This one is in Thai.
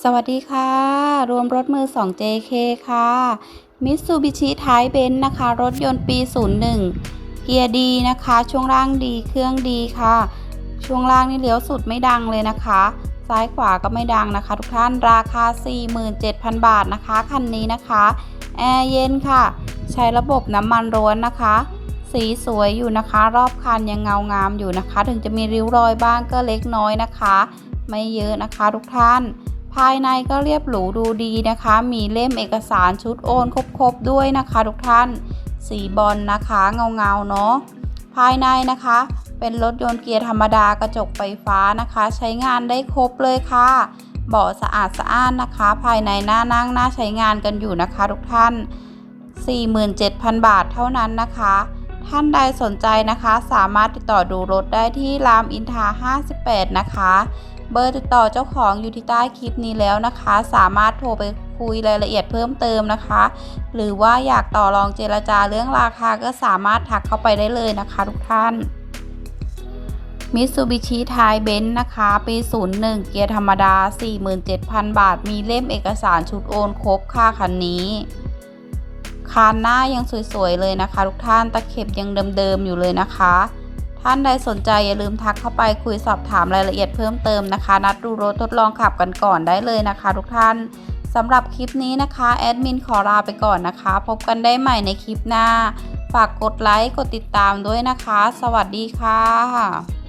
สวัสดีค่ะ รวมรถมือ 2 JK ค่ะ Mitsubishi t i b e n นะคะ รถยนต์ปี 01 เกียร์ดีนะคะ ช่วงล่างดีเครื่องดีค่ะ ช่วงล่างนี่เลี้ยวสุดไม่ดังเลยนะคะ ซ้ายขวาก็ไม่ดังนะคะ ทุกท่านราคา 47,000 บาทนะคะ คันนี้นะคะแอร์เย็นค่ะ ใช้ระบบน้ำมันร้วนนะคะ สีสวยอยู่นะคะ รอบคันยังเงางามอยู่นะคะ ถึงจะมีริ้วรอยบ้างก็เล็กน้อยนะคะ ไม่เยอะนะคะทุกท่าน ภายในก็เรียบหรูดูดีนะคะ มีเล่มเอกสารชุดโอนครบๆด้วยนะคะ ทุกท่าน สีบอลนะคะเงาๆเนาะ ภายในนะคะ เป็นรถยนต์เกียร์ธรรมดากระจกไฟฟ้านะคะ ใช้งานได้ครบเลยค่ะ เบาะสะอาดสะอ้านนะคะ ภายในหน้านั่งน่าใช้งานกันอยู่นะคะ ทุกท่าน 47,000 บาทเท่านั้นนะคะ ท่านใดสนใจนะคะ สามารถติดต่อดูรถได้ที่รามอินทรา58 นะคะ เบอร์ติดต่อเจ้าของอยู่ที่ใต้คลิปนี้แล้วนะคะ สามารถโทรไปคุยรายละเอียดเพิ่มเติมนะคะ หรือว่าอยากต่อรองเจรจาเรื่องราคาก็สามารถทักเข้าไปได้เลยนะคะทุกท่าน Mitsubishi t i b e n นะคะ ปี 01 เกียร์ธรรมดา 47,000 บาท มีเล่มเอกสารชุดโอนครบค่ะคันนี้ คานหน้ายังสวยๆเลยนะคะ ทุกท่านตะเข็บยังเดิมๆอยู่เลยนะคะ ท่านใดสนใจอย่าลืมทักเข้าไปคุยสอบถามรายละเอียดเพิ่มเติมนะคะ นัดดูรถทดลองขับกันก่อนได้เลยนะคะ ทุกท่านสำหรับคลิปนี้นะคะแอดมินขอลาไปก่อนนะคะ พบกันได้ใหม่ในคลิปหน้า ฝากกดไลค์กดติดตามด้วยนะคะ สวัสดีค่ะ